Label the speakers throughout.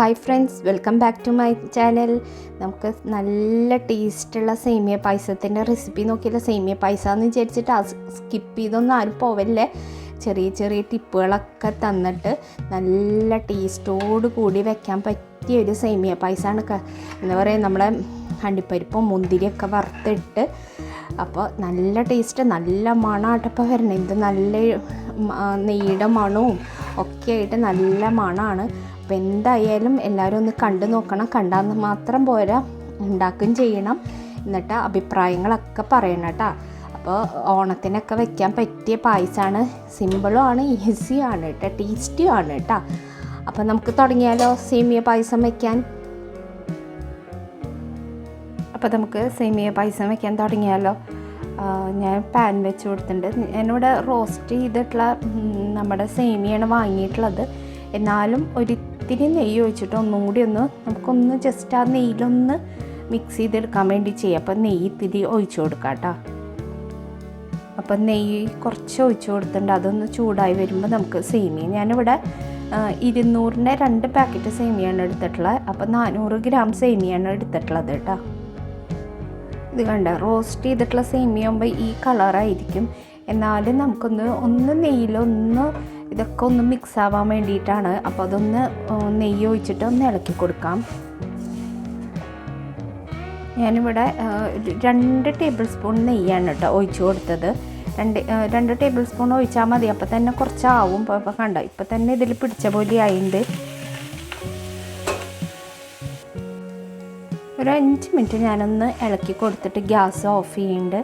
Speaker 1: Hi friends welcome back to my channel. നമുക്ക് നല്ല ടേസ്റ്റുള്ള സേമിയ പായസത്തിന്റെ റെസിപ്പി നോക്കിയില്ല? സേമിയ പായസം എന്ന് വിചാരിച്ചിട്ട് ആ സ്കിപ്പ് ചെയ്തൊന്നും ആരും പോവല്ലേ? ചെറിയ ചെറിയ ടിപ്പുകളൊക്കെ തന്നിട്ട് നല്ല ടേസ്റ്റോട് കൂടി വെക്കാൻ പറ്റിയ ഒരു സേമിയ പായസമാണ് എന്താ പറയുക നമ്മളെ അണ്ടിപ്പരിപ്പും മുന്തിരിയൊക്കെ വറുത്തിട്ട് അപ്പോൾ നല്ല ടേസ്റ്റ് നല്ല മണമായിട്ടപ്പോൾ വരണം ഇത് നല്ല നെയ്യുടെ മണവും ഒക്കെ ആയിട്ട് നല്ല മണമാണ് അപ്പോൾ എന്തായാലും എല്ലാവരും ഒന്ന് കണ്ടു നോക്കണം. കണ്ടാൽ മാത്രം പോരാ. ഉണ്ടാക്കുകയും ചെയ്യണം. എന്നിട്ട് അഭിപ്രായങ്ങളൊക്കെ പറയണം കേട്ടോ. അപ്പോൾ ഓണത്തിനൊക്കെ വെക്കാൻ പറ്റിയ പായസമാണ് സിമ്പിളും ആണ് ഈസിയും ആണ് കേട്ടോ. ടേസ്റ്റിയും ആണ് കേട്ടോ. അപ്പോൾ നമുക്ക് തുടങ്ങിയാലോ സേമിയ പായസം വയ്ക്കാൻ അപ്പോൾ നമുക്ക് സേമിയ പായസം വയ്ക്കാൻ തുടങ്ങിയാലോ? ഞാൻ പാൻ വെച്ച് കൊടുത്തിട്ടുണ്ട്. ഞാനിവിടെ റോസ്റ്റ് ചെയ്തിട്ടുള്ള നമ്മുടെ സേമിയാണ് വാങ്ങിയിട്ടുള്ളത്. എന്നാലും ഒരിത്തിരി നെയ്യ് ഒഴിച്ചിട്ട് ഒന്നും കൂടി ഒന്ന് നമുക്കൊന്ന് ജസ്റ്റ് ആ നെയ്യിലൊന്ന് മിക്സ് ചെയ്തെടുക്കാൻ വേണ്ടി ചെയ്യാം. അപ്പം നെയ്യ് ഇത്തിരി ഒഴിച്ചു കൊടുക്കാം കേട്ടോ അപ്പം നെയ്യ് കുറച്ച് ഒഴിച്ചു കൊടുത്തിട്ടുണ്ട്. അതൊന്ന് ചൂടായി വരുമ്പോൾ നമുക്ക് സേമിയ. ഞാനിവിടെ ഇരുന്നൂറിന്റെ രണ്ട് പാക്കറ്റ് സേമിയാണ് എടുത്തിട്ടുള്ളത്. അപ്പം നാനൂറ് ഗ്രാം സേമിയാണ് എടുത്തിട്ടുള്ളത് കേട്ടോ ഇത് കണ്ട? റോസ്റ്റ് ചെയ്തിട്ടുള്ള സേമിയ ആകുമ്പോൾ ഈ കളറായിരിക്കും എന്നാലും നമുക്കൊന്ന് ഒന്ന് നെയ്യിലൊന്ന് ഇതൊക്കെ ഒന്ന് മിക്സ് ആവാൻ വേണ്ടിയിട്ടാണ്. അപ്പോൾ അതൊന്ന് നെയ്യ് ഒഴിച്ചിട്ട് ഒന്ന് ഇളക്കി കൊടുക്കാം. ഞാനിവിടെ രണ്ട് ടേബിൾ സ്പൂൺ നെയ്യാണ് കേട്ടോ ഒഴിച്ചു കൊടുത്തത്. രണ്ട് രണ്ട് ടേബിൾ സ്പൂൺ ഒഴിച്ചാൽ മതി. അപ്പോൾ തന്നെ കുറച്ചാവും. അപ്പോൾ കണ്ടോ കണ്ട ഇപ്പോൾ തന്നെ ഇതിൽ പിടിച്ച പോലെ ആയിണ്ട്. ഒരു അഞ്ച് മിനിറ്റ് ഞാനൊന്ന് ഇളക്കി കൊടുത്തിട്ട് ഗ്യാസ് ഓഫ് ചെയ്യുന്നുണ്ട്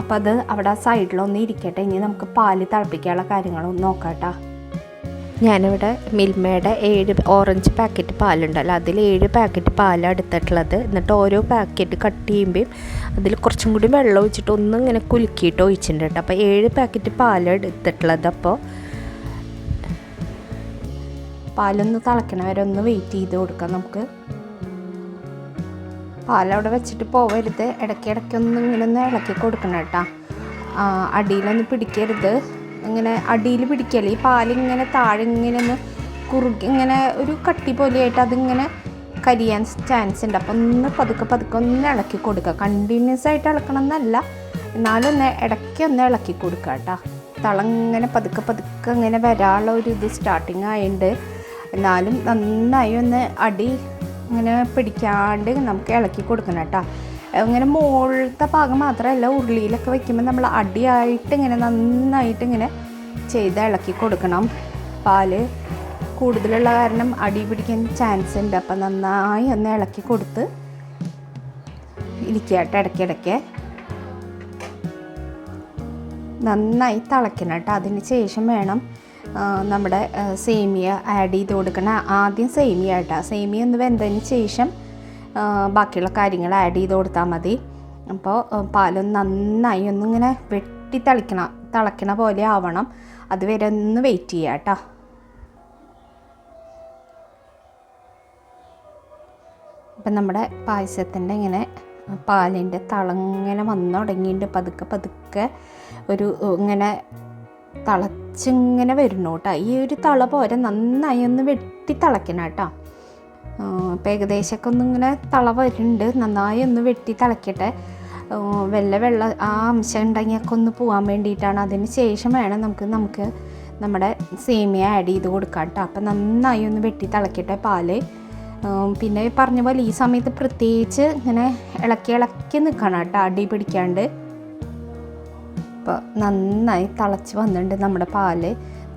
Speaker 1: അപ്പോൾ അത് അവിടെ സൈഡിലൊന്ന് ഇരിക്കട്ടെ. ഇനി നമുക്ക് പാൽ തിളപ്പിക്കാനുള്ള കാര്യങ്ങളൊന്നും നോക്കാട്ടോ. കേട്ടോ ഞാനിവിടെ മിൽമയുടെ ഏഴ് ഓറഞ്ച് പാക്കറ്റ് പാലുണ്ടല്ലോ. അതിൽ ഏഴ് പാക്കറ്റ് പാലാണ് എടുത്തിട്ടുള്ളത്. എന്നിട്ട് ഓരോ പാക്കറ്റ് കട്ട് ചെയ്യുമ്പോൾ അതിൽ കുറച്ചും കൂടി വെള്ളം ഒഴിച്ചിട്ട് ഒന്നും ഇങ്ങനെ കുലുക്കിയിട്ട് ഒഴിച്ചിട്ടുണ്ട് കേട്ടോ. അപ്പോൾ ഏഴ് പാക്കറ്റ് പാലാണ് എടുത്തിട്ടുള്ളത് അപ്പോൾ പാലൊന്ന് തിളക്കണ വരെ ഒന്ന് വെയിറ്റ് ചെയ്ത് കൊടുക്കാം നമുക്ക്. പാലവിടെ വെച്ചിട്ട് പോവരുത്. ഇടയ്ക്ക് ഇടയ്ക്കൊന്നും ഇങ്ങനെ ഒന്ന് ഇളക്കി കൊടുക്കണം കേട്ടോ. അടിയിലൊന്നും പിടിക്കരുത്. ഇങ്ങനെ അടിയിൽ പിടിക്കല്ലേ? ഈ പാലിങ്ങനെ താഴെ ഇങ്ങനെ ഒന്ന് കുറുകി ഇങ്ങനെ ഒരു കട്ടി പോലെയായിട്ട് അതിങ്ങനെ കരിയാൻ ചാൻസ് ഉണ്ട്. അപ്പം ഒന്ന് പതുക്കെ പതുക്കെ ഒന്ന് ഇളക്കി കൊടുക്കുക. കണ്ടിന്യൂസ് ആയിട്ട് ഇളക്കണം എന്നല്ല എന്നാലും ഒന്ന് ഇടയ്ക്ക് ഒന്ന് ഇളക്കി കൊടുക്കുക കേട്ടോ. തളങ്ങനെ പതുക്കെ പതുക്കെ ഇങ്ങനെ വരാനുള്ള ഒരു ഇത് സ്റ്റാർട്ടിങ് ആയിട്ടുണ്ട് എന്നാലും നന്നായി ഒന്ന് അടി ഇങ്ങനെ പിടിക്കാണ്ട് നമുക്ക് ഇളക്കി കൊടുക്കണം കേട്ടോ. ഇങ്ങനെ മുകളിലത്തെ ഭാഗം മാത്രമല്ല ഉരുളിയിലൊക്കെ വയ്ക്കുമ്പോൾ നമ്മൾ അടിയായിട്ട് ഇങ്ങനെ നന്നായിട്ട് ഇങ്ങനെ ചെയ്ത് ഇളക്കി കൊടുക്കണം. പാൽ കൂടുതലുള്ള കാരണം അടി പിടിക്കാൻ ചാൻസ് ഉണ്ട്. അപ്പം നന്നായി ഒന്ന് ഇളക്കി കൊടുത്ത് ഇരിക്കുക കേട്ടോ ഇടയ്ക്കിടയ്ക്ക്. നന്നായി തിളയ്ക്കണം കേട്ടോ. അതിന് ശേഷം വേണം നമ്മുടെ സേമിയ ആഡ് ചെയ്ത് കൊടുക്കണം ആദ്യം സേമിയ കേട്ടോ. സേമിയ ഒന്ന് വെന്തതിന് ശേഷം ബാക്കിയുള്ള കാര്യങ്ങൾ ആഡ് ചെയ്ത് കൊടുത്താൽ മതി. അപ്പോൾ പാലൊന്ന് നന്നായി ഒന്നിങ്ങനെ വെട്ടി തളിക്കണം തിളയ്ക്കണ പോലെ ആവണം. അതുവരെ ഒന്ന് വെയിറ്റ് ചെയ്യുക കേട്ടോ. അപ്പം നമ്മുടെ പായസത്തിന്റെ ഇങ്ങനെ പാലിന്റെ തളങ്ങനെ വന്നു തുടങ്ങിയിട്ട് പതുക്കെ പതുക്കെ ഒരു ഇങ്ങനെ തിളച്ചിങ്ങനെ വരുന്നു കേട്ടോ. ഈ ഒരു തള പോരെ നന്നായി ഒന്ന് വെട്ടി തിളയ്ക്കണം കേട്ടോ. ഇപ്പം ഏകദേശമൊക്കെ ഒന്ന് ഇങ്ങനെ തള വരുന്നുണ്ട്. നന്നായി ഒന്ന് വെട്ടി തിളയ്ക്കട്ടെ. വെള്ള വെള്ള ആ അംശം ഉണ്ടെങ്കിയൊക്കെ ഒന്ന് പോകാൻ വേണ്ടിയിട്ടാണ്. അതിന് ശേഷം വേണം നമുക്ക് നമുക്ക് നമ്മുടെ സേമിയ ആഡ് ചെയ്ത് കൊടുക്കാം കേട്ടോ. അപ്പം നന്നായി ഒന്ന് വെട്ടി തിളയ്ക്കട്ടെ പാൽ. പിന്നെ പറഞ്ഞ പോലെ ഈ സമയത്ത് പ്രത്യേകിച്ച് ഇങ്ങനെ ഇളക്കി ഇളക്കി നിൽക്കണം കേട്ടോ. അടി പിടിക്കാണ്ട്. ഇപ്പോൾ നന്നായി തിളച്ച് വന്നിട്ടുണ്ട് നമ്മുടെ പാൽ.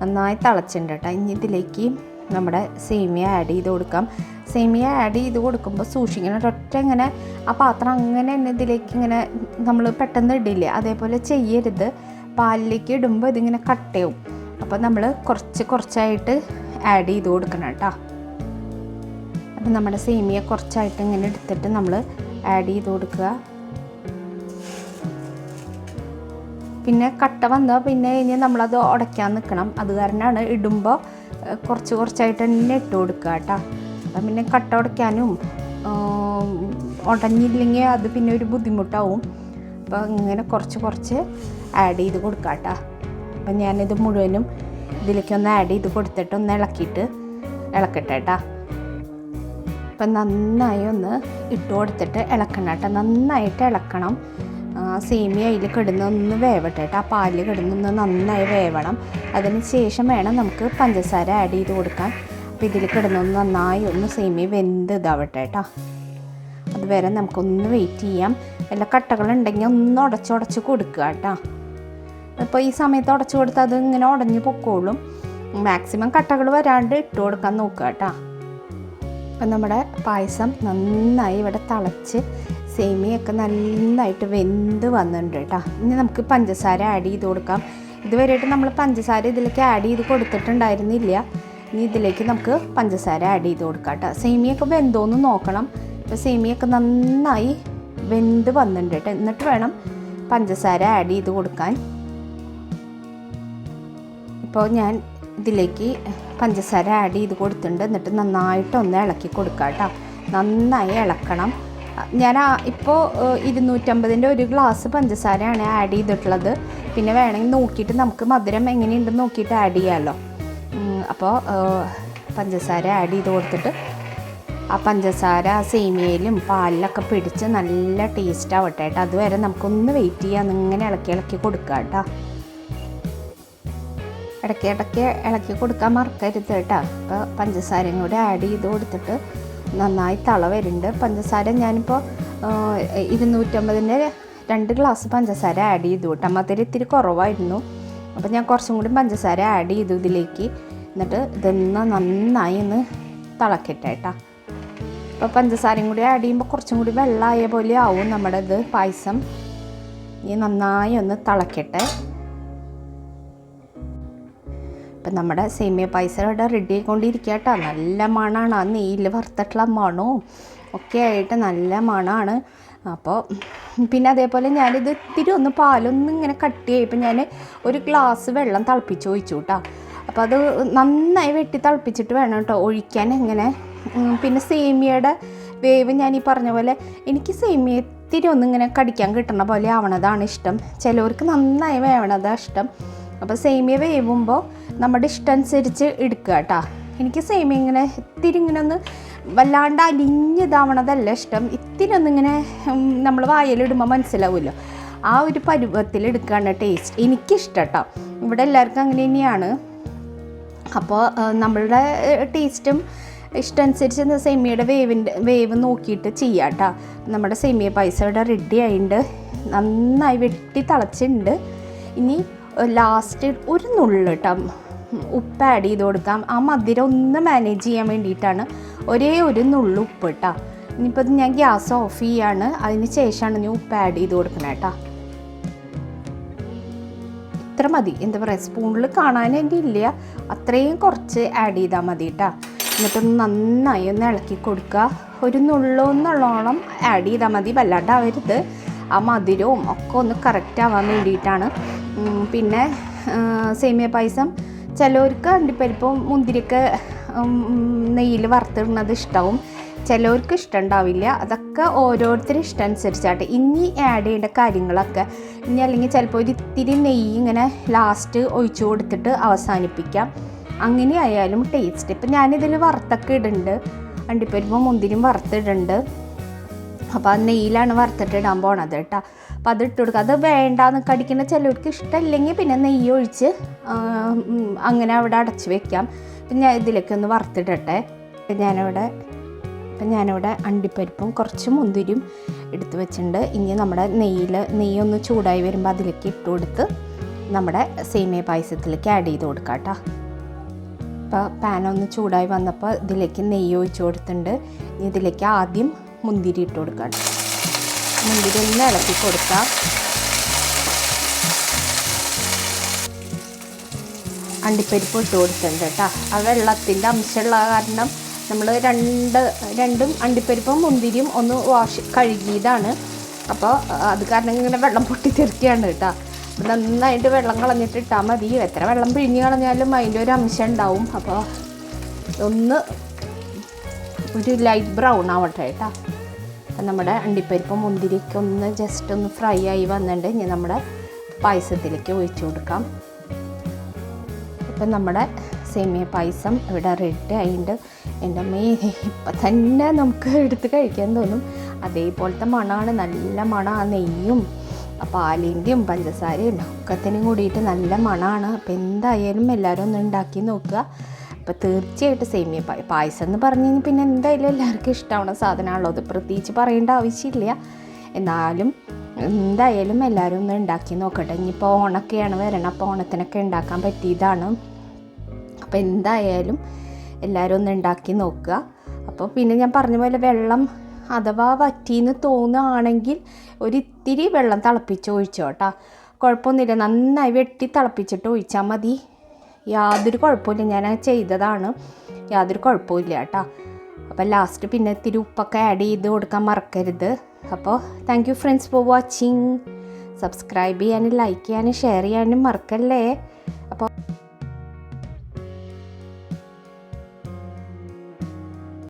Speaker 1: നന്നായി തിളച്ചിട്ടുണ്ട് കേട്ടോ ഇനി ഇതിലേക്ക് നമ്മുടെ സേമിയ ആഡ് ചെയ്ത് കൊടുക്കാം. സേമിയ ആഡ് ചെയ്ത് കൊടുക്കുമ്പോൾ സൂക്ഷിക്കണം ഒറ്റ ഇങ്ങനെ ആ പാത്രം അങ്ങനെ തന്നെ ഇതിലേക്ക് ഇങ്ങനെ നമ്മൾ പെട്ടെന്ന് ഇടില്ലേ? അതേപോലെ ചെയ്യരുത്. പാലിലേക്ക് ഇടുമ്പോൾ ഇതിങ്ങനെ കട്ടയാവും അപ്പോൾ നമ്മൾ കുറച്ച് കുറച്ചായിട്ട് ആഡ് ചെയ്ത് കൊടുക്കണം കേട്ടോ അപ്പം നമ്മുടെ സേമിയ കുറച്ചായിട്ട് ഇങ്ങനെ എടുത്തിട്ട് നമ്മൾ ആഡ് ചെയ്ത് കൊടുക്കുക. പിന്നെ കട്ട വന്നാൽ പിന്നെ ഇനി നമ്മളത് ഉടയ്ക്കാൻ നിൽക്കണം അത് കാരണമാണ് ഇടുമ്പോൾ കുറച്ച് കുറച്ചായിട്ട് തന്നെ ഇട്ട് കൊടുക്കുക കേട്ടോ അപ്പം പിന്നെ കട്ട ഉടയ്ക്കാനും ഉടഞ്ഞില്ലെങ്കിൽ അത് പിന്നെ ഒരു ബുദ്ധിമുട്ടാവും. അപ്പോൾ ഇങ്ങനെ കുറച്ച് കുറച്ച് ആഡ് ചെയ്ത് കൊടുക്കുക കേട്ടോ അപ്പം ഞാനിത് മുഴുവനും ഇതിലേക്ക് ഒന്ന് ആഡ് ചെയ്ത് കൊടുത്തിട്ട് ഒന്ന് ഇളക്കിയിട്ട് ഇളക്കട്ടെ കേട്ടോ അപ്പം നന്നായി ഒന്ന് ഇട്ട് കൊടുത്തിട്ട് ഇളക്കണം കേട്ടോ നന്നായിട്ട് ഇളക്കണം. സേമിയ അതിൽ കിടന്ന് ഒന്ന് വേവട്ടെ കേട്ടോ ആ പാലിൽ കിടന്നൊന്ന് നന്നായി വേവണം. അതിന് ശേഷം വേണം നമുക്ക് പഞ്ചസാര ആഡ് ചെയ്ത് കൊടുക്കാൻ. അപ്പോൾ ഇതിൽ കിടന്നൊന്ന് നന്നായി ഒന്ന് സേമിയ വെന്ത് ഇതാവട്ടെ കേട്ടോ അതുവരെ നമുക്കൊന്ന് വെയിറ്റ് ചെയ്യാം. വല്ല കട്ടകളുണ്ടെങ്കിൽ ഒന്ന് ഉടച്ചുടച്ച് കൊടുക്കുക കേട്ടോ അപ്പോൾ ഈ സമയത്ത് ഉടച്ചു കൊടുത്താൽ അത് ഇങ്ങനെ ഉടഞ്ഞു പൊക്കോളും. മാക്സിമം കട്ടകൾ വരാണ്ട് ഇട്ട് കൊടുക്കാൻ നോക്കുക കേട്ടോ അപ്പം നമ്മുടെ പായസം നന്നായി ഇവിടെ തിളച്ച് സേമിയൊക്കെ നന്നായിട്ട് വെന്ത് വന്നിട്ടുണ്ട് കേട്ടോ. ഇനി നമുക്ക് പഞ്ചസാര ആഡ് ചെയ്ത് കൊടുക്കാം. ഇതുവരെയായിട്ട് നമ്മൾ പഞ്ചസാര ഇതിലേക്ക് ആഡ് ചെയ്ത് കൊടുത്തിട്ടുണ്ടായിരുന്നില്ല. ഇനി ഇതിലേക്ക് നമുക്ക് പഞ്ചസാര ആഡ് ചെയ്ത് കൊടുക്കാം കേട്ടോ. സേമിയൊക്കെ വെന്തോന്ന് നോക്കണം. ഇപ്പോൾ സേമിയൊക്കെ നന്നായി വെന്ത് വന്നിട്ടുണ്ട് കേട്ടോ. എന്നിട്ട് വേണം പഞ്ചസാര ആഡ് ചെയ്ത് കൊടുക്കാൻ. ഇപ്പോൾ ഞാൻ ഇതിലേക്ക് പഞ്ചസാര ആഡ് ചെയ്ത് കൊടുത്തിട്ടുണ്ട്. എന്നിട്ട് നന്നായിട്ടൊന്ന് ഇളക്കി കൊടുക്കാം കേട്ടോ. നന്നായി ഇളക്കണം. ഞാൻ ഇപ്പോൾ ഇരുന്നൂറ്റമ്പതിന്റെ ഒരു ഗ്ലാസ് പഞ്ചസാരയാണ് ആഡ് ചെയ്തിട്ടുള്ളത്. പിന്നെ വേണമെങ്കിൽ നോക്കിയിട്ട് നമുക്ക് മധുരം എങ്ങനെയുണ്ടെന്ന് നോക്കിയിട്ട് ആഡ് ചെയ്യാമല്ലോ അപ്പോൾ പഞ്ചസാര ആഡ് ചെയ്ത് കൊടുത്തിട്ട് ആ പഞ്ചസാര സേമിയയിലും പാലിലൊക്കെ പിടിച്ച് നല്ല ടേസ്റ്റ് ആവട്ടെ കേട്ടോ അതുവരെ നമുക്കൊന്ന് വെയിറ്റ് ചെയ്യാം. ഇങ്ങനെ ഇളക്കി ഇളക്കി കൊടുക്കുക കേട്ടോ ഇടയ്ക്ക് ഇടയ്ക്ക് ഇളക്കി കൊടുക്കാൻ മറക്കരുത് കേട്ടോ അപ്പോൾ പഞ്ചസാരയും കൂടി ആഡ് ചെയ്ത് കൊടുത്തിട്ട് നന്നായി തള വരുന്നുണ്ട് പഞ്ചസാര ഞാനിപ്പോൾ ഇരുന്നൂറ്റമ്പതിന്റെ രണ്ട് ഗ്ലാസ് പഞ്ചസാര ആഡ് ചെയ്തു കേട്ടോ. മധുരം ഇത്തിരി കുറവായിരുന്നു. അപ്പോൾ ഞാൻ കുറച്ചും കൂടി പഞ്ചസാര ആഡ് ചെയ്തു ഇതിലേക്ക്. എന്നിട്ട് ഇതൊന്ന് നന്നായി ഒന്ന് തിളക്കട്ടെ കേട്ടോ. അപ്പോൾ പഞ്ചസാരയും കൂടി ആഡ് ചെയ്യുമ്പോൾ കുറച്ചും കൂടി വെള്ളമായ പോലെ ആവും നമ്മുടെ ഇത് പായസം. ഇനി നന്നായി ഒന്ന് തിളക്കട്ടെ. ഇപ്പം നമ്മുടെ സേമിയ പായസ ഇവിടെ റെഡി ആയിക്കൊണ്ടിരിക്കുക കേട്ടോ. നല്ല മണമാണ്. ആ നെയ്യിൽ വറുത്തിട്ടുള്ള മണവും ഒക്കെ ആയിട്ട് നല്ല മണമാണ്. അപ്പോൾ പിന്നെ അതേപോലെ ഞാനിത് ഇത്തിരി ഒന്ന് പാലൊന്നും ഇങ്ങനെ കട്ട് ചെയ്യപ്പോൾ ഞാൻ ഒരു ഗ്ലാസ് വെള്ളം തിളപ്പിച്ച് ഒഴിച്ചു കേട്ടോ. അപ്പോൾ അത് നന്നായി വെട്ടി തിളപ്പിച്ചിട്ട് വേണം കേട്ടോ ഒഴിക്കാൻ എങ്ങനെ പിന്നെ സേമിയയുടെ വേവ് ഞാൻ ഈ പറഞ്ഞ പോലെ എനിക്ക് സേമിയ ഇത്തിരി ഒന്നും ഇങ്ങനെ കടിക്കാൻ കിട്ടണ പോലെ ആവണതാണ് ഇഷ്ടം. ചിലവർക്ക് നന്നായി വേവണതാണ് ഇഷ്ടം. അപ്പോൾ സേമിയ വേവുമ്പോൾ നമ്മുടെ ഇഷ്ടം അനുസരിച്ച് എടുക്കുക കേട്ടോ. എനിക്ക് സെയിം ഇങ്ങനെ ഇത്തിരി ഇങ്ങനെ ഒന്ന് വല്ലാണ്ട് അലിഞ്ഞിതാവണതല്ല ഇഷ്ടം. ഇത്തിരി ഒന്നിങ്ങനെ നമ്മൾ വായലിടുമ്പോൾ മനസ്സിലാവുമല്ലോ. ആ ഒരു പരുവത്തിൽ എടുക്കുകയാണ് ടേസ്റ്റ് എനിക്കിഷ്ടം കേട്ടോ. ഇവിടെ എല്ലാവർക്കും അങ്ങനെ തന്നെയാണ്. അപ്പോൾ നമ്മളുടെ ടേസ്റ്റും ഇഷ്ടമനുസരിച്ച് സെമിയുടെ വേവിന്റെ വേവ് നോക്കിയിട്ട് ചെയ്യാം കേട്ടോ. നമ്മുടെ സെമിയ പൈസ ഇവിടെ റെഡി ആയിട്ടുണ്ട് നന്നായി വെട്ടി തിളച്ചിട്ടുണ്ട് ഇനി ലാസ്റ്റ് ഒരു നുള്ളു കേട്ടോ. ഉപ്പ് ആഡ് ചെയ്ത് കൊടുക്കാം. ആ മധുരം ഒന്ന് മാനേജ് ചെയ്യാൻ വേണ്ടിയിട്ടാണ് ഒരേ ഒരു നുള്ളു ഉപ്പ് കേട്ടോ ഇനിയിപ്പോൾ ഇത് ഞാൻ ഗ്യാസ് ഓഫ് ചെയ്യാണ്. അതിന് ശേഷമാണ് ഞാൻ ഉപ്പ് ആഡ് ചെയ്ത് കൊടുക്കണേ കേട്ടോ ഇത്ര മതി. എന്താ പറയുക സ്പൂണിൽ കാണാൻ ഇല്ല. അത്രയും കുറച്ച് ആഡ് ചെയ്താൽ മതി കേട്ടോ എന്നിട്ടൊന്ന് നന്നായി ഒന്ന് ഇളക്കി കൊടുക്കുക. ഒരു നുള്ളൊന്നുള്ളോളം ആഡ് ചെയ്താൽ മതി. വല്ലാണ്ടാവരുത് ആ മധുരവും ഒക്കെ ഒന്ന് കറക്റ്റ് ആവാൻ വേണ്ടിയിട്ടാണ്. പിന്നെ സേമിയ പായസം. ചിലവർക്ക് അണ്ടിപ്പരിപ്പും മുന്തിരിയൊക്കെ നെയ്യിൽ വറുത്തിടുന്നത് ഇഷ്ടവും. ചിലവർക്ക് ഇഷ്ടമുണ്ടാവില്ല അതൊക്കെ ഓരോരുത്തരും ഇഷ്ടം ഇനി ആഡ് ചെയ്യേണ്ട കാര്യങ്ങളൊക്കെ ഇനി അല്ലെങ്കിൽ ചിലപ്പോൾ ഒരു ഇത്തിരി നെയ്യ് ഇങ്ങനെ ലാസ്റ്റ് ഒഴിച്ചു കൊടുത്തിട്ട് അവസാനിപ്പിക്കാം. അങ്ങനെ ആയാലും ടേസ്റ്റ് ഇപ്പം ഞാനിതിൽ വറുത്തൊക്കെ ഇടുന്നുണ്ട്. അണ്ടിപ്പരിപ്പും മുന്തിരിയും വറുത്തിടുന്നുണ്ട്. അപ്പോൾ ആ നെയ്യിലാണ് വറുത്തിട്ട് ഇടാൻ പോണത് കേട്ടോ. അപ്പോൾ അത് ഇട്ട് കൊടുക്കുക അത് വേണ്ടാന്ന് അടിക്കുന്ന ചിലവർക്ക് ഇഷ്ടമില്ലെങ്കിൽ പിന്നെ നെയ്യ് ഒഴിച്ച് അങ്ങനെ അവിടെ അടച്ച് വെക്കാം. പിന്നെ ഞാൻ ഇതിലേക്ക് ഒന്ന് വറുത്തിടട്ടെ. അപ്പം ഞാനിവിടെ ഇപ്പം ഞാനിവിടെ അണ്ടിപ്പരിപ്പും കുറച്ച് മുന്തിരിയും എടുത്ത് വെച്ചിട്ടുണ്ട്. ഇനി നമ്മുടെ നെയ്യിൽ നെയ്യൊന്ന് ചൂടായി വരുമ്പോൾ അതിലേക്ക് ഇട്ട് കൊടുത്ത് നമ്മുടെ സേമിയ പായസത്തിലേക്ക് ആഡ് ചെയ്ത് കൊടുക്കാം കേട്ടോ. ഇപ്പോൾ പാനൊന്ന് ചൂടായി വന്നപ്പോൾ ഇതിലേക്ക് നെയ്യ് ഒഴിച്ച് കൊടുത്തിട്ടുണ്ട്. ഇനി ഇതിലേക്ക് ആദ്യം മുന്തിരി ഇട്ട് കൊടുക്കാം മുന്തിരി ഒന്ന് ഇളക്കി കൊടുക്കാം. അണ്ടിപ്പരിപ്പ് ഇട്ട് കൊടുത്തിട്ടുണ്ട് കേട്ടോ. ആ വെള്ളത്തിന്റെ അംശമുള്ള കാരണം നമ്മൾ രണ്ട് രണ്ടും അണ്ടിപ്പരിപ്പും മുന്തിരിയും ഒന്ന് വാഷ് കഴുകിയതാണ്. അപ്പോൾ അത് കാരണം ഇങ്ങനെ വെള്ളം പൊട്ടിത്തെറിക്കുകയാണ് കേട്ടോ. അപ്പോൾ നന്നായിട്ട് വെള്ളം കളഞ്ഞിട്ട് ഇട്ടാൽ മതി. എത്ര വെള്ളം പിഴിഞ്ഞ് കളഞ്ഞാലും അതിന്റെ ഒരു അംശം ഉണ്ടാവും. അപ്പോൾ ഒന്ന് ഒരു ലൈറ്റ് ബ്രൗൺ ആവട്ടെ കേട്ടോ. നമ്മുടെ അണ്ടിപ്പരിപ്പ് മുന്തിരിയൊക്കെ ഒന്ന് ജസ്റ്റ് ഒന്ന് ഫ്രൈ ആയി വന്നിട്ട് ഇനി നമ്മുടെ പായസത്തിലേക്ക് ഒഴിച്ചു കൊടുക്കാം. ഇപ്പം നമ്മുടെ സേമിയ പായസം ഇവിടെ റെഡി ആയിട്ടുണ്ട്. എന്റെ അമ്മ ഇപ്പം തന്നെ നമുക്ക് എടുത്ത് കഴിക്കാൻ തോന്നും. അതേപോലത്തെ മണമാണ് നല്ല മണമാണ് നെയ്യും പാലിന്റെയും പഞ്ചസാരയും ഒക്കത്തിനും കൂടിയിട്ട് നല്ല മണമാണ് അപ്പോൾ എന്തായാലും എല്ലാവരും ഒന്ന് ഉണ്ടാക്കി നോക്കുക. അപ്പോൾ തീർച്ചയായിട്ടും സേമിയ പായ പായസം എന്ന് പറഞ്ഞു കഴിഞ്ഞാൽ പിന്നെ എന്തായാലും എല്ലാവർക്കും ഇഷ്ടമാണ് സാധനമാണല്ലോ അത് പ്രത്യേകിച്ച് പറയേണ്ട ആവശ്യമില്ല. എന്നാലും എന്തായാലും എല്ലാവരും ഒന്ന് ഉണ്ടാക്കി നോക്കട്ടെ. ഇനിയിപ്പോൾ ഓണൊക്കെയാണ് വരണം. അപ്പോൾ ഓണത്തിനൊക്കെ ഉണ്ടാക്കാൻ പറ്റിയതാണ്. അപ്പോൾ എന്തായാലും എല്ലാവരും ഒന്ന് ഉണ്ടാക്കി നോക്കുക. അപ്പോൾ പിന്നെ ഞാൻ പറഞ്ഞ പോലെ വെള്ളം അഥവാ വറ്റീന്ന് തോന്നുകയാണെങ്കിൽ ഒരിത്തിരി വെള്ളം തിളപ്പിച്ച് ഒഴിച്ചോട്ടാ കുഴപ്പമൊന്നുമില്ല. നന്നായി വെട്ടി തിളപ്പിച്ചിട്ട് ഒഴിച്ചാൽ മതി. യാതൊരു കുഴപ്പമില്ല. ഞാൻ ചെയ്തതാണ്. യാതൊരു കുഴപ്പമില്ല കേട്ടോ. അപ്പോൾ ലാസ്റ്റ് പിന്നെ ഇത്തിരി ഉപ്പൊക്കെ ആഡ് ചെയ്ത് കൊടുക്കാൻ മറക്കരുത്. അപ്പോൾ thank you friends for watching subscribe ചെയ്യാനും ലൈക്ക് ചെയ്യാനും ഷെയർ ചെയ്യാനും മറക്കല്ലേ?